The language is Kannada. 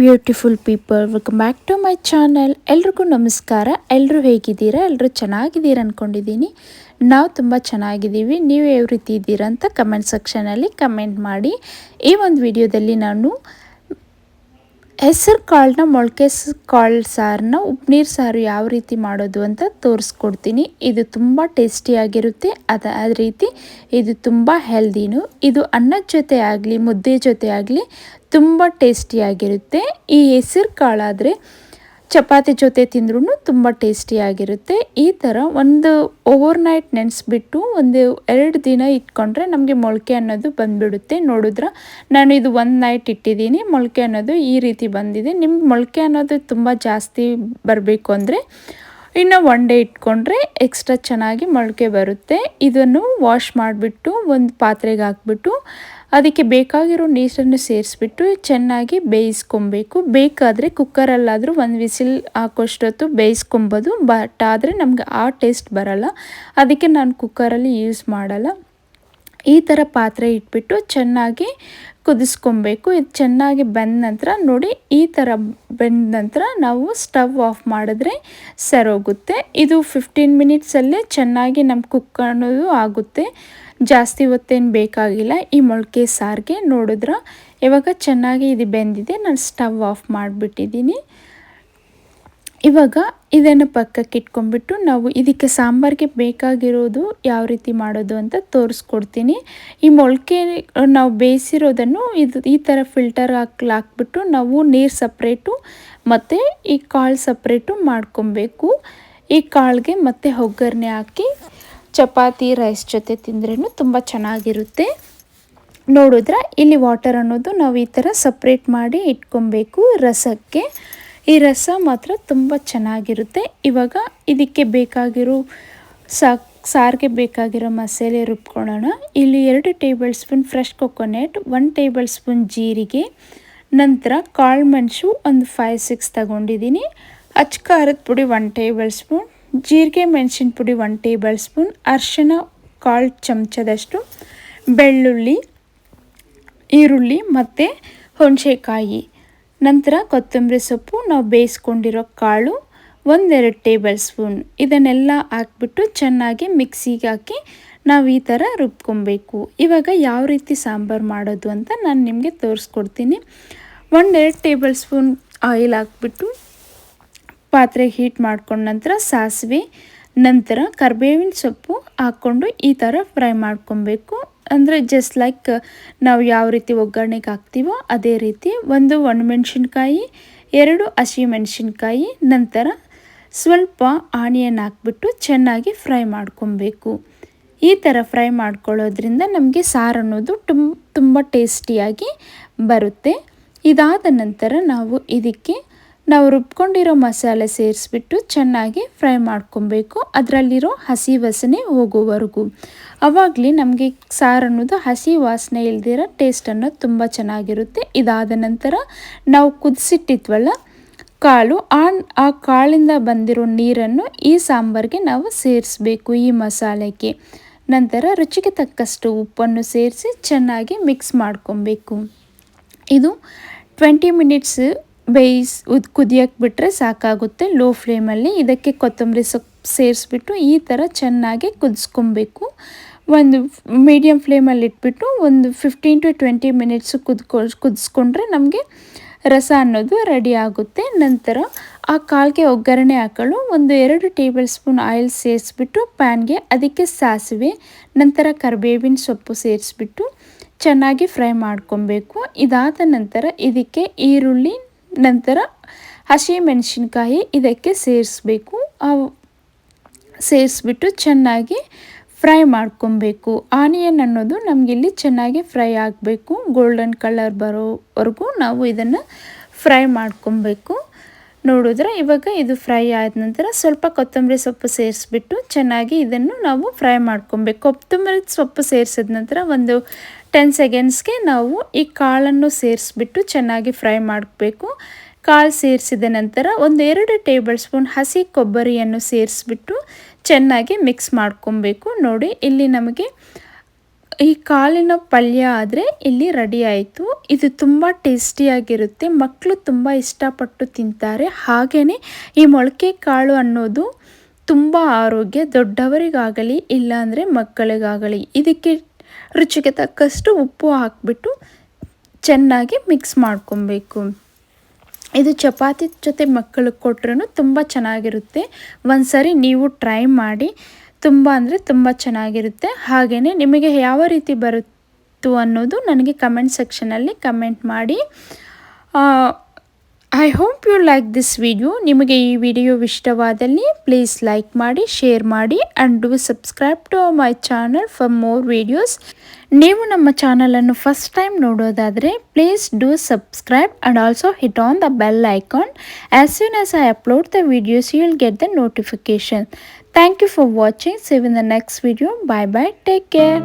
Beautiful people, welcome back to my channel. ಎಲ್ರಿಗೂ ನಮಸ್ಕಾರ. ಎಲ್ಲರೂ ಹೇಗಿದ್ದೀರಾ? ಎಲ್ಲರೂ ಚೆನ್ನಾಗಿದ್ದೀರಾ ಅಂದ್ಕೊಂಡಿದ್ದೀನಿ ನಾವು ತುಂಬ ಚೆನ್ನಾಗಿದ್ದೀವಿ. ನೀವು ಯಾವ ರೀತಿ ಇದ್ದೀರಾ ಅಂತ ಕಮೆಂಟ್ ಸೆಕ್ಷನಲ್ಲಿ ಕಮೆಂಟ್ ಮಾಡಿ. ಈ ಒಂದು ವಿಡಿಯೋದಲ್ಲಿ ನಾನು ಹೆಸರು ಕಾಳನ್ನ ಮೊಳಕೆ ಕಾಳು ಸಾರನ್ನ ಉಪ್ಪುನೀರು ಸಾರು ಯಾವ ರೀತಿ ಮಾಡೋದು ಅಂತ ತೋರಿಸ್ಕೊಡ್ತೀನಿ. ಇದು ತುಂಬ ಟೇಸ್ಟಿಯಾಗಿರುತ್ತೆ ಅದ ಅದೇ ರೀತಿ ಇದು ತುಂಬ ಹೆಲ್ದಿನೂ, ಇದು ಅನ್ನದ ಜೊತೆ ಆಗಲಿ, ಮುದ್ದೆ ಜೊತೆ ಆಗಲಿ ತುಂಬ ಟೇಸ್ಟಿಯಾಗಿರುತ್ತೆ ಈ ಹೆಸರು ಕಾಳಾದರೆ ಚಪಾತಿ ಜೊತೆ ತಿಂದ್ರೂ ತುಂಬ ಟೇಸ್ಟಿಯಾಗಿರುತ್ತೆ ಈ ಥರ ಒಂದು ಓವರ್ ನೈಟ್ ನೆನೆಸ್ಬಿಟ್ಟು ಒಂದು ಎರಡು ದಿನ ಇಟ್ಕೊಂಡ್ರೆ ನಮಗೆ ಮೊಳಕೆ ಅನ್ನೋದು ಬಂದುಬಿಡುತ್ತೆ. ನೋಡಿದ್ರೆ ನಾನು ಇದು ಒಂದು ನೈಟ್ ಇಟ್ಟಿದ್ದೀನಿ, ಮೊಳಕೆ ಅನ್ನೋದು ಈ ರೀತಿ ಬಂದಿದೆ. ನಿಮ್ಮ ಮೊಳಕೆ ಅನ್ನೋದು ತುಂಬ ಜಾಸ್ತಿ ಬರಬೇಕು ಅಂದರೆ ಇನ್ನು ಒನ್ ಡೇ ಇಟ್ಕೊಂಡ್ರೆ ಎಕ್ಸ್ಟ್ರಾ ಚೆನ್ನಾಗಿ ಮೊಳಕೆ ಬರುತ್ತೆ. ಇದನ್ನು ವಾಶ್ ಮಾಡಿಬಿಟ್ಟು ಒಂದು ಪಾತ್ರೆಗೆ ಹಾಕ್ಬಿಟ್ಟು ಅದಕ್ಕೆ ಬೇಕಾಗಿರೋ ನೀರನ್ನು ಸೇರಿಸ್ಬಿಟ್ಟು ಚೆನ್ನಾಗಿ ಬೇಯಿಸ್ಕೊಬೇಕು. ಬೇಕಾದರೆ ಕುಕ್ಕರಲ್ಲಾದರೂ ಒಂದು ವಿಸಿಲ್ ಹಾಕೋಷ್ಟೊತ್ತು ಬೇಯಿಸ್ಕೊಬೋದು. ಬಟ್ ಆದರೆ ನಮ್ಗೆ ಆ ಟೇಸ್ಟ್ ಬರಲ್ಲ. ಅದಕ್ಕೆ ನಾನು ಕುಕ್ಕರಲ್ಲಿ ಯೂಸ್ ಮಾಡಲ್ಲ. ಈ ಥರ ಪಾತ್ರೆ ಇಟ್ಬಿಟ್ಟು ಚೆನ್ನಾಗಿ ಕುದಿಸ್ಕೊಬೇಕು. ಇದು ಚೆನ್ನಾಗಿ ಬೆಂದ ನಂತರ ನೋಡಿ, ಈ ಥರ ಬೆಂದ ನಂತರ ನಾವು ಸ್ಟವ್ ಆಫ್ ಮಾಡಿದ್ರೆ ಸರೋಗುತ್ತೆ. ಇದು ಫಿಫ್ಟೀನ್ ಮಿನಿಟ್ಸಲ್ಲೇ ಚೆನ್ನಾಗಿ ನಮ್ಮ ಕುಕ್ ಅನ್ನೋದು ಆಗುತ್ತೆ. ಜಾಸ್ತಿ ಹೊತ್ತೇನು ಬೇಕಾಗಿಲ್ಲ. ಈ ಮೊಳಕೆ ಸಾರಿಗೆ ನೋಡಿದ್ರೆ ಇವಾಗ ಚೆನ್ನಾಗಿ ಇದು ಬೆಂದಿದೆ. ನಾನು ಸ್ಟವ್ ಆಫ್ ಮಾಡಿಬಿಟ್ಟಿದ್ದೀನಿ ಇವಾಗ ಇದನ್ನು ಪಕ್ಕಕ್ಕೆ ಇಟ್ಕೊಂಡ್ಬಿಟ್ಟು ನಾವು ಇದಕ್ಕೆ ಸಾಂಬಾರಿಗೆ ಬೇಕಾಗಿರೋದು ಯಾವ ರೀತಿ ಮಾಡೋದು ಅಂತ ತೋರಿಸ್ಕೊಡ್ತೀನಿ. ಈ ಮೊಳಕೆ ನಾವು ಬೇಯಿಸಿರೋದನ್ನು ಇದು ಈ ಥರ ಫಿಲ್ಟರ್ ಹಾಕಿ ಹಾಕ್ಬಿಟ್ಟು ನಾವು ನೀರು ಸಪ್ರೇಟು ಮತ್ತು ಈ ಕಾಳು ಸಪ್ರೇಟು ಮಾಡ್ಕೊಬೇಕು. ಈ ಕಾಳಿಗೆ ಮತ್ತೆ ಒಗ್ಗರಣೆ ಹಾಕಿ ಚಪಾತಿ ರೈಸ್ ಜೊತೆ ತಿಂದ್ರೂ ತುಂಬ ಚೆನ್ನಾಗಿರುತ್ತೆ. ನೋಡಿದ್ರೆ, ಇಲ್ಲಿ ವಾಟರ್ ಅನ್ನೋದು ನಾವು ಈ ಥರ ಸಪ್ರೇಟ್ ಮಾಡಿ ಇಟ್ಕೊಬೇಕು ರಸಕ್ಕೆ. ಈ ರಸ ಮಾತ್ರ ತುಂಬ ಚೆನ್ನಾಗಿರುತ್ತೆ. ಇವಾಗ ಇದಕ್ಕೆ ಬೇಕಾಗಿರೋ ಸಾ ಸಾರಿಗೆ ಬೇಕಾಗಿರೋ ಮಸಾಲೆ ರುಬ್ಕೊಳ್ಳೋಣ. ಇಲ್ಲಿ ಎರಡು table spoon fresh coconut one table spoon ಜೀರಿಗೆ, ನಂತರ ಕಾಳು ಮೆಣಸು ಒಂದು ಫೈವ್ ಸಿಕ್ಸ್ ತಗೊಂಡಿದ್ದೀನಿ. ಅಚ್ಚ ಖಾರದ ಪುಡಿ ಒನ್ ಟೇಬಲ್ ಸ್ಪೂನ್ ಜೀರಿಗೆ, ಮೆಣಸಿನ ಪುಡಿ ಒನ್ ಟೇಬಲ್ ಸ್ಪೂನ್ ಅರಿಶಿನ ಕಾಳು ಚಮಚದಷ್ಟು, ಬೆಳ್ಳುಳ್ಳಿ, ಈರುಳ್ಳಿ ಮತ್ತು ಹುಣಸೆಕಾಯಿ. ನಂತರ ಕೊತ್ತಂಬರಿ ಸೊಪ್ಪು, ನಾವು ಬೇಯಿಸ್ಕೊಂಡಿರೋ ಕಾಳು ಒಂದೆರಡು ಟೇಬಲ್ ಸ್ಪೂನ್ ಇದನ್ನೆಲ್ಲ ಹಾಕ್ಬಿಟ್ಟು ಚೆನ್ನಾಗಿ ಮಿಕ್ಸಿಗೆ ಹಾಕಿ ನಾವು ಈ ಥರ ರುಬ್ಕೊಬೇಕು. ಇವಾಗ ಯಾವ ರೀತಿ ಸಾಂಬಾರು ಮಾಡೋದು ಅಂತ ನಾನು ನಿಮಗೆ ತೋರಿಸ್ಕೊಡ್ತೀನಿ. ಒಂದೆರಡು ಟೇಬಲ್ ಸ್ಪೂನ್ ಆಯಿಲ್ ಹಾಕ್ಬಿಟ್ಟು ಪಾತ್ರೆಗೆ ಹೀಟ್ ಮಾಡ್ಕೊಂಡ ನಂತರ ಸಾಸಿವೆ, ನಂತರ ಕರ್ಬೇವಿನ ಸೊಪ್ಪು ಹಾಕ್ಕೊಂಡು ಈ ಥರ ಫ್ರೈ ಮಾಡ್ಕೊಬೇಕು. ಅಂದರೆ ಜಸ್ಟ್ ಲೈಕ್ ನಾವು ಯಾವ ರೀತಿ ಒಗ್ಗರಣೆಗೆ ಹಾಕ್ತೀವೋ ಅದೇ ರೀತಿ ಒಂದು ಒಣಮೆಣ್ಸಿನ್ಕಾಯಿ, ಎರಡು ಹಸಿಮೆಣ್ಸಿನ್ಕಾಯಿ ನಂತರ ಸ್ವಲ್ಪ ಆನಿಯನ್ ಹಾಕ್ಬಿಟ್ಟು ಚೆನ್ನಾಗಿ ಫ್ರೈ ಮಾಡ್ಕೊಬೇಕು. ಈ ಥರ ಫ್ರೈ ಮಾಡ್ಕೊಳ್ಳೋದ್ರಿಂದ ನಮಗೆ ಸಾರು ಅನ್ನೋದು ತುಂಬ ತುಂಬ ಟೇಸ್ಟಿಯಾಗಿ ಬರುತ್ತೆ. ಇದಾದ ನಂತರ ನಾವು ಇದಕ್ಕೆ ನಾವು ರುಬ್ಕೊಂಡಿರೋ ಮಸಾಲೆ ಸೇರಿಸ್ಬಿಟ್ಟು ಚೆನ್ನಾಗಿ ಫ್ರೈ ಮಾಡ್ಕೊಬೇಕು. ಅದರಲ್ಲಿರೋ ಹಸಿ ವಾಸನೆ ಹೋಗೋವರೆಗೂ. ಅವಾಗಲೇ ನಮಗೆ ಸಾರು ಅನ್ನೋದು ಹಸಿ ವಾಸನೆ ಇಲ್ದಿರೋ ಟೇಸ್ಟ್ ಅನ್ನೋದು ತುಂಬ ಚೆನ್ನಾಗಿರುತ್ತೆ. ಇದಾದ ನಂತರ ನಾವು ಕುದಿಸಿಟ್ಟಿದ್ವಲ್ಲ, ಕಾಳು, ಆ ಆ ಕಾಳಿಂದ ಬಂದಿರೋ ನೀರನ್ನು ಈ ಸಾಂಬಾರಿಗೆ ನಾವು ಸೇರಿಸ್ಬೇಕು ಈ ಮಸಾಲೆಗೆ. ನಂತರ ರುಚಿಗೆ ತಕ್ಕಷ್ಟು ಉಪ್ಪನ್ನು ಸೇರಿಸಿ ಚೆನ್ನಾಗಿ ಮಿಕ್ಸ್ ಮಾಡ್ಕೊಬೇಕು. ಇದು ಟ್ವೆಂಟಿ ಮಿನಿಟ್ಸ್ ಬೇಯಿಸ್ ಉದ್ ಕುದಿಯಕ್ಕೆ ಬಿಟ್ಟರೆ ಸಾಕಾಗುತ್ತೆ. ಲೋ ಫ್ಲೇಮಲ್ಲಿ ಇದಕ್ಕೆ ಕೊತ್ತಂಬರಿ ಸೊಪ್ಪು ಸೇರಿಸ್ಬಿಟ್ಟು ಈ ಥರ ಚೆನ್ನಾಗಿ ಕುದಿಸ್ಕೊಬೇಕು. ಒಂದು ಮೀಡಿಯಮ್ ಫ್ಲೇಮಲ್ಲಿ ಇಟ್ಬಿಟ್ಟು ಒಂದು ಫಿಫ್ಟೀನ್ ಟು ಟ್ವೆಂಟಿ ಮಿನಿಟ್ಸು ಕುದ್ಕೊ, ಕುದಿಸ್ಕೊಂಡ್ರೆ ನಮಗೆ ರಸ ಅನ್ನೋದು ರೆಡಿ ಆಗುತ್ತೆ. ನಂತರ ಆ ಕಾಳಿಗೆ ಒಗ್ಗರಣೆ ಹಾಕಲು ಒಂದು ಎರಡು ಟೇಬಲ್ ಸ್ಪೂನ್ ಆಯಿಲ್ ಸೇರಿಸ್ಬಿಟ್ಟು ಪ್ಯಾನ್ಗೆ ಅದಕ್ಕೆ ಸಾಸಿವೆ, ನಂತರ ಕರಿಬೇವಿನ ಸೊಪ್ಪು ಸೇರಿಸ್ಬಿಟ್ಟು ಚೆನ್ನಾಗಿ ಫ್ರೈ ಮಾಡ್ಕೊಬೇಕು. ಇದಾದ ನಂತರ ಇದಕ್ಕೆ ಈರುಳ್ಳಿ ನಂತರ ಹಸಿಮೆಣಸಿನ್ಕಾಯಿ ಇದಕ್ಕೆ ಸೇರಿಸ್ಬೇಕು. ಸೇರಿಸ್ಬಿಟ್ಟು ಚೆನ್ನಾಗಿ ಫ್ರೈ ಮಾಡ್ಕೊಬೇಕು. ಆನಿಯನ್ ಅನ್ನೋದು ನಮಗಿಲ್ಲಿ ಚೆನ್ನಾಗಿ ಫ್ರೈ ಆಗಬೇಕು. ಗೋಲ್ಡನ್ ಕಲರ್ ಬರೋವರೆಗೂ ನಾವು ಇದನ್ನು ಫ್ರೈ ಮಾಡ್ಕೊಬೇಕು. ನೋಡಿದ್ರೆ ಇವಾಗ ಇದು ಫ್ರೈ ಆದ ನಂತರ ಸ್ವಲ್ಪ ಕೊತ್ತಂಬರಿ ಸೊಪ್ಪು ಸೇರಿಸ್ಬಿಟ್ಟು ಚೆನ್ನಾಗಿ ಇದನ್ನು ನಾವು ಫ್ರೈ ಮಾಡ್ಕೊಬೇಕು. ಕೊತ್ತಂಬರಿ ಸೊಪ್ಪು ಸೇರಿಸಿದ ನಂತರ ಒಂದು ಟೆನ್ ಸೆಕೆಂಡ್ಸ್ಗೆ ನಾವು ಈ ಕಾಳನ್ನು ಸೇರಿಸ್ಬಿಟ್ಟು ಚೆನ್ನಾಗಿ ಫ್ರೈ ಮಾಡಬೇಕು ಕಾಳು ಸೇರಿಸಿದ ನಂತರ ಒಂದು ಎರಡು ಟೇಬಲ್ ಸ್ಪೂನ್ ಹಸಿ ಕೊಬ್ಬರಿಯನ್ನು ಸೇರಿಸ್ಬಿಟ್ಟು ಚೆನ್ನಾಗಿ ಮಿಕ್ಸ್ ಮಾಡ್ಕೊಬೇಕು. ನೋಡಿ, ಇಲ್ಲಿ ನಮಗೆ ಈ ಕಾಲಿನ ಪಲ್ಯ ಆದರೆ ಇಲ್ಲಿ ರೆಡಿ ಆಯಿತು. ಇದು ತುಂಬ ಟೇಸ್ಟಿಯಾಗಿರುತ್ತೆ ಮಕ್ಕಳು ತುಂಬ ಇಷ್ಟಪಟ್ಟು ತಿಂತಾರೆ. ಹಾಗೆಯೇ ಈ ಮೊಳಕೆ ಕಾಳು ಅನ್ನೋದು ತುಂಬ ಆರೋಗ್ಯ ದೊಡ್ಡವರಿಗಾಗಲಿ, ಇಲ್ಲಾಂದರೆ ಮಕ್ಕಳಿಗಾಗಲಿ, ಇದಕ್ಕೆ ರುಚಿಗೆ ತಕ್ಕಷ್ಟು ಉಪ್ಪು ಹಾಕಿಬಿಟ್ಟು ಚೆನ್ನಾಗಿ ಮಿಕ್ಸ್ ಮಾಡ್ಕೊಬೇಕು. ಇದು ಚಪಾತಿ ಜೊತೆ ಮಕ್ಕಳಿಗೆ ಕೊಟ್ರೂ ತುಂಬ ಚೆನ್ನಾಗಿರುತ್ತೆ. ಒಂದು ನೀವು ಟ್ರೈ ಮಾಡಿ. ತುಂಬ ಅಂದರೆ ತುಂಬ ಚೆನ್ನಾಗಿರುತ್ತೆ. ಹಾಗೆಯೇ ನಿಮಗೆ ಯಾವ ರೀತಿ ಬರುತ್ತು ಅನ್ನೋದು ನನಗೆ ಕಮೆಂಟ್ ಸೆಕ್ಷನಲ್ಲಿ ಕಮೆಂಟ್ ಮಾಡಿ. I hope you like this video ನಿಮಗೆ ಈ ವಿಡಿಯೋ ಇಷ್ಟವಾದಲ್ಲಿ ಪ್ಲೀಸ್ ಲೈಕ್ ಮಾಡಿ ಶೇರ್ ಮಾಡಿ and do subscribe to my channel for more videos ನೀವು ನಮ್ಮ ಚಾನಲನ್ನು ಫಸ್ಟ್ ಟೈಮ್ ನೋಡೋದಾದರೆ please do subscribe and also hit on the bell icon as soon as I upload the videos you will get the notification thank you for watching see you in the next video bye bye take care